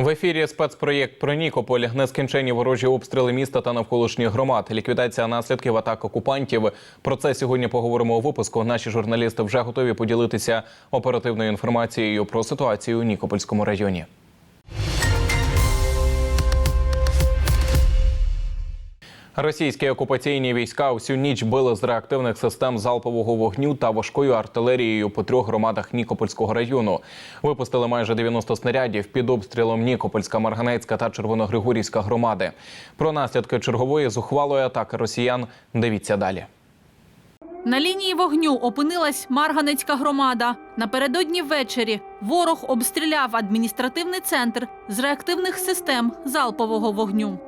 В ефірі спецпроєкт про Нікополь. Нескінченні ворожі обстріли міста та навколишніх громад. Ліквідація наслідків атак окупантів. Про це сьогодні поговоримо у випуску. Наші журналісти вже готові поділитися оперативною інформацією про ситуацію у Нікопольському районі. Російські окупаційні війська всю ніч били з реактивних систем залпового вогню та важкою артилерією по трьох громадах Нікопольського району. Випустили майже 90 снарядів під обстрілом Нікопольська, Марганецька та Червоногригорівська громади. Про наслідки чергової зухвалої атаки росіян дивіться далі. На лінії вогню опинилась Марганецька громада. Напередодні ввечері ворог обстріляв адміністративний центр з реактивних систем залпового вогню.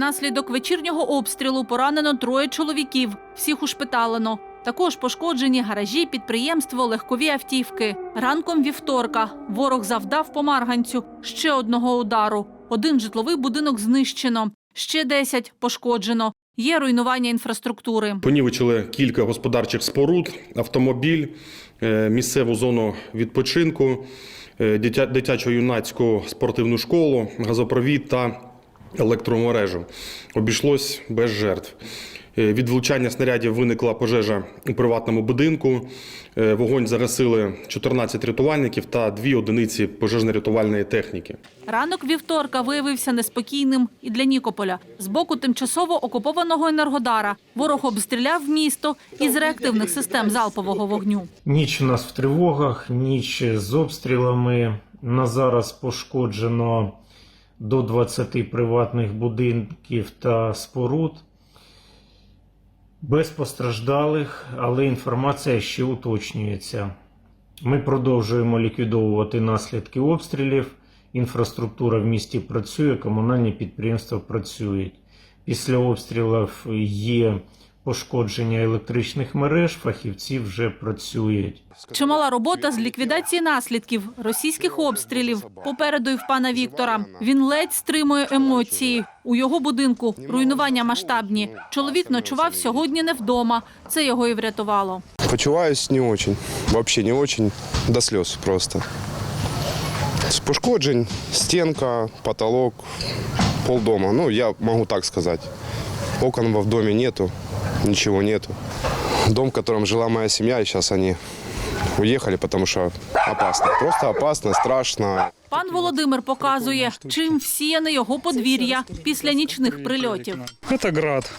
Внаслідок вечірнього обстрілу поранено троє чоловіків. Всіх ушпиталено. Також пошкоджені гаражі, підприємство, легкові автівки. Ранком вівторка ворог завдав по Марганцю ще одного удару. Один житловий будинок знищено, ще 10 пошкоджено. Є руйнування інфраструктури. Понівечили кілька господарчих споруд, автомобіль, е, місцеву зону відпочинку, е, дитя- дитячо-юнацьку спортивну школу, газопровід та електромережу. Обійшлось без жертв. Е, Від влучання снарядів виникла пожежа у приватному будинку. Е, Вогонь загасили 14 рятувальників та дві одиниці пожежно-рятувальної техніки. Ранок вівторка виявився неспокійним і для Нікополя. З боку тимчасово окупованого Енергодара ворог обстріляв місто із реактивних систем залпового вогню. Ніч у нас в тривогах, ніч з обстрілами. На зараз пошкоджено до 20 приватних будинків та споруд. Без постраждалих, але інформація ще уточнюється. Ми продовжуємо ліквідовувати наслідки обстрілів. Інфраструктура в місті працює, комунальні підприємства працюють. Після обстрілів є пошкодження електричних мереж, фахівці вже працюють. Чимала робота з ліквідації наслідків російських обстрілів. Попереду і в пана Віктора. Він ледь стримує емоції. У його будинку руйнування масштабні. Чоловік ночував сьогодні не вдома. Це його і врятувало. Почуваюсь не очень. Вообще не очень. До слез просто. С пошкоджень, стенка, потолок, полдома. Ну, я могу так сказать. Окон в доме нету, ничего нету. Дом, в котором жила моя семья, и сейчас они уехали, потому что опасно. Просто опасно, страшно. Пан Володимир показує, чим всіяне його подвір'я після нічних прильотів. Это град.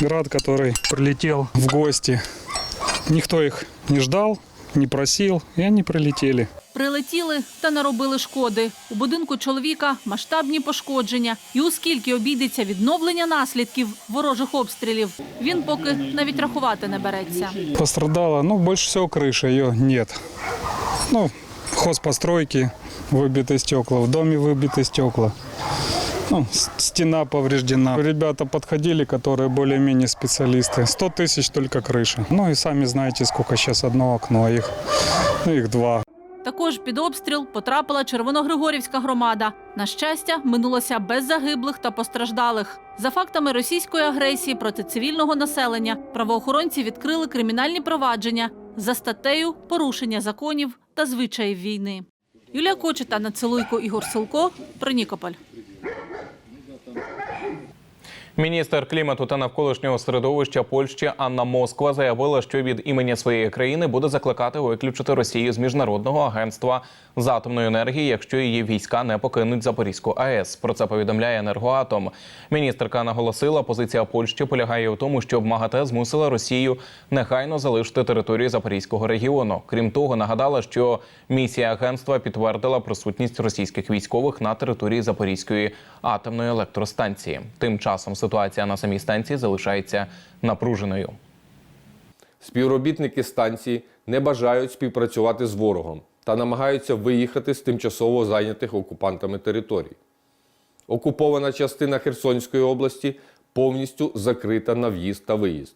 Град, который прилетел в гости. Никто их не ждал, не просил, и они прилетели. Прилетіли та наробили шкоди. У будинку чоловіка масштабні пошкодження. І оскільки обійдеться відновлення наслідків ворожих обстрілів, він поки навіть рахувати не береться. Пострадала, ну, больше всего крыша, ее нет. Ну, хозпостройки, выбиты стекла, в доме выбиты стекла. Ну, с- стена повреждена. Ребята подходили, которые более-менее специалисты. 100 тысяч только крыша. Ну и сами знаете, сколько сейчас одно окно, а их, ну, их два. Також під обстріл потрапила Червоногригорівська громада. На щастя, минулося без загиблих та постраждалих. За фактами російської агресії проти цивільного населення правоохоронці відкрили кримінальні провадження за статтею порушення законів та звичаїв війни. Юлія Кочета, Нацелуйко, Ігор Силко. Про Нікополь. Міністр клімату та навколишнього середовища Польщі Анна Москва заявила, що від імені своєї країни буде закликати виключити Росію з міжнародного агентства з атомної енергії, якщо її війська не покинуть Запорізьку АЕС. Про це повідомляє енергоатом. Міністерка наголосила, позиція Польщі полягає у тому, щоб МАГАТЕ змусила Росію негайно залишити територію Запорізького регіону. Крім того, нагадала, що місія агентства підтвердила присутність російських військових на території Запорізької атомної електростанції. Тим часом ситуація на самій станції залишається напруженою. Співробітники станції не бажають співпрацювати з ворогом та намагаються виїхати з тимчасово зайнятих окупантами територій. Окупована частина Херсонської області повністю закрита на в'їзд та виїзд.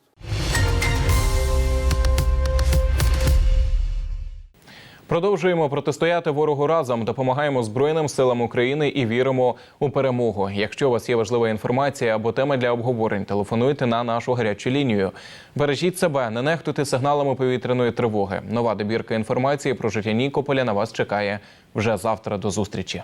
Продовжуємо протистояти ворогу разом, допомагаємо Збройним силам України і віримо у перемогу. Якщо у вас є важлива інформація або теми для обговорень, телефонуйте на нашу гарячу лінію. Бережіть себе, не нехтуйте сигналами повітряної тривоги. Нова добірка інформації про життя Нікополя на вас чекає вже завтра. До зустрічі.